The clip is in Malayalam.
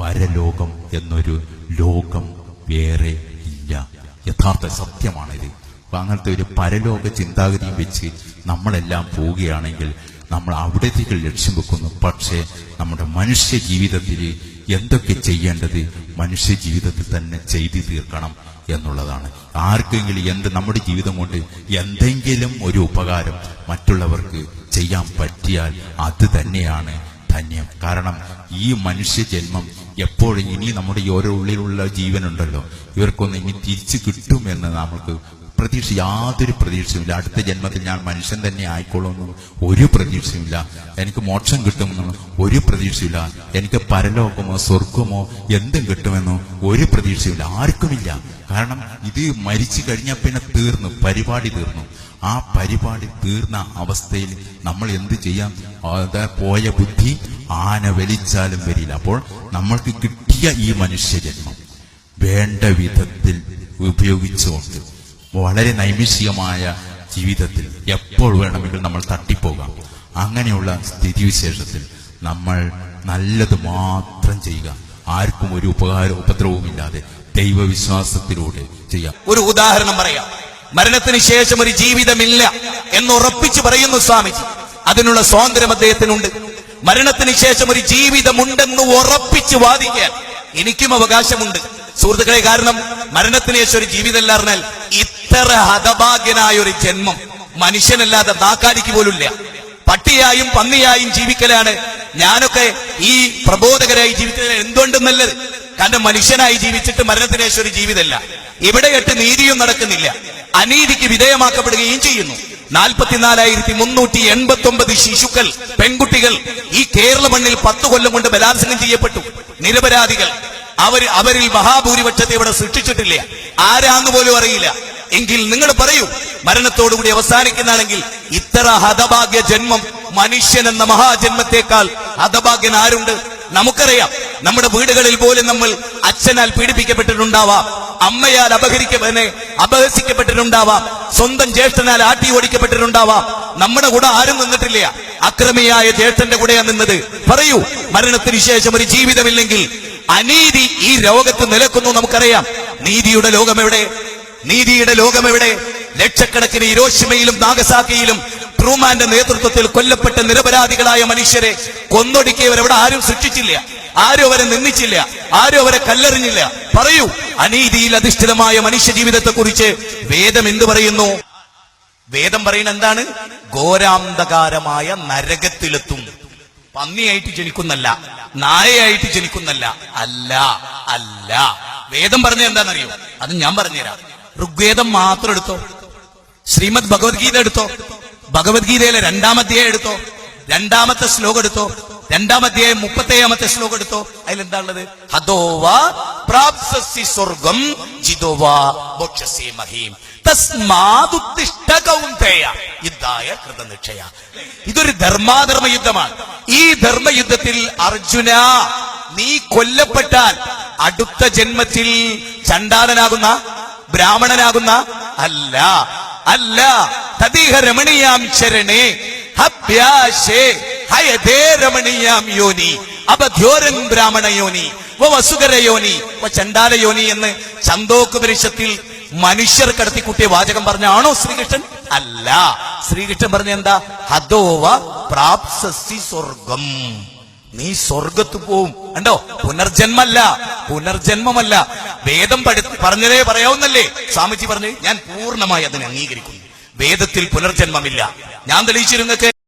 പരലോകം എന്നൊരു ലോകം വേറെ ഇല്ല. യഥാർത്ഥ സത്യമാണിത്. അങ്ങനത്തെ ഒരു പരലോക ചിന്താഗതിയും വെച്ച് നമ്മളെല്ലാം പോവുകയാണെങ്കിൽ നമ്മൾ അവിടത്തേക്ക് ലക്ഷ്യം വെക്കുന്നു. പക്ഷേ നമ്മുടെ മനുഷ്യ ജീവിതത്തിൽ എന്തൊക്കെ ചെയ്യേണ്ടത് മനുഷ്യ ജീവിതത്തിൽ തന്നെ ചെയ്തു തീർക്കണം എന്നുള്ളതാണ്. ആർക്കെങ്കിലും എന്ത് നമ്മുടെ ജീവിതം കൊണ്ട് എന്തെങ്കിലും ഒരു ഉപകാരം മറ്റുള്ളവർക്ക് ചെയ്യാൻ പറ്റിയാൽ അത് തന്നെയാണ് ധന്യം കാരണം ഈ മനുഷ്യ ജന്മം എപ്പോഴും ഇനി നമ്മുടെ ഈ ഓരോ ഉള്ളിലുള്ള ജീവനുണ്ടല്ലോ. ഇവർക്കൊന്ന് ഇനി തിരിച്ചു കിട്ടുമെന്ന് നമ്മൾക്ക് പ്രതീക്ഷ യാതൊരു പ്രതീക്ഷയുമില്ല അടുത്ത ജന്മത്തിൽ ഞാൻ മനുഷ്യൻ തന്നെ ആയിക്കോളുമെന്നും ഒരു പ്രതീക്ഷയുമില്ല എനിക്ക് മോക്ഷം കിട്ടുമെന്നും ഒരു പ്രതീക്ഷയില്ല എനിക്ക് പരലോകമോ സ്വർഗമോ എന്തും കിട്ടുമെന്നോ ഒരു പ്രതീക്ഷയില്ല ആർക്കുമില്ല. കാരണം ഇത് മരിച്ചു കഴിഞ്ഞാൽ പിന്നെ തീർന്നു. പരിപാടി തീർന്നു. ആ പരിപാടി തീർന്ന അവസ്ഥയിൽ നമ്മൾ എന്ത് ചെയ്യാം? പോയ ബുദ്ധി ആന വലിച്ചാലും വരില്ല. അപ്പോൾ നമ്മൾക്ക് കിട്ടിയ ഈ മനുഷ്യജന്മം വേണ്ട വിധത്തിൽ ഉപയോഗിച്ചുകൊണ്ട് വളരെ നൈമിഷികമായ ജീവിതത്തിൽ എപ്പോൾ വേണമെങ്കിലും നമ്മൾ തട്ടിപ്പോകാം. അങ്ങനെയുള്ള സ്ഥിതിവിശേഷത്തിൽ നമ്മൾ നല്ലത് മാത്രം ചെയ്യുക. ആർക്കും ഒരു ഉപകാര ഉപദ്രവവും ഇല്ലാതെ ദൈവവിശ്വാസത്തിലൂടെ ചെയ്യാം. ഒരു ഉദാഹരണം പറയാം. മരണത്തിന് ശേഷം ഒരു ജീവിതമില്ല എന്ന് ഉറപ്പിച്ചു പറയുന്നു സ്വാമിജി. അതിനുള്ള സ്വാതന്ത്ര്യം അദ്ദേഹത്തിനുണ്ട്. മരണത്തിന് ശേഷം ഒരു ജീവിതമുണ്ടെന്ന് ഉറപ്പിച്ച് വാദിക്കാൻ എനിക്കും അവകാശമുണ്ട്. സുഹൃത്തുക്കളെ കാരണം മരണത്തിന് ശേഷം ഒരു ജീവിതമല്ല പറഞ്ഞാൽ ഇത്ര ഹതഭാഗ്യനായ ഒരു ജന്മം മനുഷ്യനല്ലാതെ നാക്കാലിക്ക് പോലുമില്ല. പട്ടിയായും പന്നിയായും ജീവിക്കലാണ്. ഞാനൊക്കെ ഈ പ്രബോധകരായി ജീവിക്കുന്നത് എന്തുകൊണ്ടും നല്ലത്? കാരണം മനുഷ്യനായി ജീവിച്ചിട്ട് മരണത്തിന് ശേഷം ഒരു ജീവിതമല്ല. ഇവിടെയിട്ട് നീതിയും നടക്കുന്നില്ല. അനീതിക്ക് വിധേയമാക്കപ്പെടുകയും ചെയ്യുന്നു. നാൽപ്പത്തിനാലായിരത്തി മുന്നൂറ്റി എൺപത്തി ഒമ്പത് ശിശുക്കൾ പെൺകുട്ടികൾ ഈ കേരള മണ്ണിൽ പത്ത് കൊല്ലം കൊണ്ട് ബലാത്സംഗം ചെയ്യപ്പെട്ടു. നിരപരാധികൾ. അവർ അവരിൽ മഹാഭൂരിപക്ഷത്തെ ഇവിടെ സൃഷ്ടിച്ചിട്ടില്ല. ആരാന്ന് പോലും അറിയില്ല. എങ്കിൽ നിങ്ങൾ പറയൂ മരണത്തോടുകൂടി അവസാനിക്കുന്നതാണെങ്കിൽ ഇത്ര ഹതഭാഗ്യ ജന്മം മനുഷ്യൻ എന്ന മഹാജന്മത്തെക്കാൾ ഹതഭാഗ്യൻ ആരുണ്ട്? നമുക്കറിയാം. നമ്മുടെ വീടുകളിൽ പോലും നമ്മൾ അച്ഛനാൽ പീഡിപ്പിക്കപ്പെട്ടിട്ടുണ്ടാവാം അമ്മയാൽ അപഹരിക്കപ്പെന്നെ അപഹസിക്കപ്പെട്ടിട്ടുണ്ടാവാം സ്വന്തം ജ്യേഷ്ഠനാൽ ആട്ടി ഓടിക്കപ്പെട്ടിട്ടുണ്ടാവാം. നമ്മുടെ കൂടെ ആരും നിന്നിട്ടില്ല. അക്രമിയായ ജ്യേഷ്ഠന്റെ കൂടെയാ നിന്നത്. പറയൂ മരണത്തിന് ശേഷം ഒരു ജീവിതമില്ലെങ്കിൽ അനീതി ഈ ലോകത്ത് നിലക്കുന്നു നമുക്കറിയാം. നീതിയുടെ ലോകം എവിടെ നീതിയുടെ ലോകം എവിടെ ലക്ഷക്കണക്കിന് ഇരോഷിമയിലും നാഗസാക്കിയിലും ട്രൂമാന്റെ നേതൃത്വത്തിൽ കൊല്ലപ്പെട്ട നിരപരാധികളായ മനുഷ്യരെ കൊന്നൊടുക്കിയവരെവിടെ ആരും സൃഷ്ടിച്ചില്ല. ആരും അവരെ നിന്ദിച്ചില്ല ആരും അവരെ കല്ലെറിഞ്ഞില്ല. പറയൂ അനീതിയിൽ അധിഷ്ഠിതമായ മനുഷ്യ ജീവിതത്തെ കുറിച്ച് വേദം എന്തു പറയുന്നു? വേദം പറയുന്ന എന്താണ്? ഘോരാന്തകാരമായ നരകത്തിലെത്തും. പന്നിയായിട്ട് ജനിക്കുന്നല്ല നായയായിട്ട് ജനിക്കുന്നല്ല. അല്ല അല്ല. വേദം പറഞ്ഞ എന്താണെന്നറിയോ? അത് ഞാൻ പറഞ്ഞുതരാം. ഋഗ്വേദം മാത്രം എടുത്തോ? ശ്രീമദ് ഭഗവത്ഗീത എടുത്തോ? ഭഗവത്ഗീതയിലെ രണ്ടാമധ്യായം എടുത്തോ? രണ്ടാമത്തെ ശ്ലോകം എടുത്തോ? രണ്ടാമധ്യായം മുപ്പത്തേഴാമത്തെ ശ്ലോകം എടുത്തോ? അതിലെന്താ ഉള്ളത് പ്രാപ്സി സ്വർഗം ജിതോവാ മഹീം. ഇതൊരു ധർമാധർമ്മ യുദ്ധമാണ്. ഈ ധർമ്മയുദ്ധത്തിൽ അർജുന നീ കൊല്ലപ്പെട്ടാൽ അടുത്ത ജന്മത്തിൽ ചണ്ടാലനാകുന്ന ബ്രാഹ്മണനാകുന്ന അല്ല അല്ല തദീഹ രമണീയാം ശരണേ ഹയതേ രമണീയാം യോനി അപധ്യോരൻ ബ്രാഹ്മണ യോനി വസുകര യോനി ചണ്ടാല യോനി എന്ന് ചന്തോക്കുപരിഷത്തിൽ മനുഷ്യർ കടത്തിക്കുട്ടിയ വാചകം പറഞ്ഞാണോ ശ്രീകൃഷ്ണൻ? അല്ല. ശ്രീകൃഷ്ണൻ പറഞ്ഞ എന്താ? ഹദോവ പ്രാപ്സി സ്വർഗം. നീ സ്വർഗത്ത് പോവും. കണ്ടോ? പുനർജന്മല്ല. പുനർജന്മമല്ല. വേദം പഠി പറഞ്ഞതേ പറയാവുന്നല്ലേ? സ്വാമിജി പറഞ്ഞു ഞാൻ പൂർണമായി അതിനെ അംഗീകരിക്കുന്നു. വേദത്തിൽ പുനർജന്മമില്ല. ഞാൻ തെളിയിച്ചിരുന്നൊക്കെ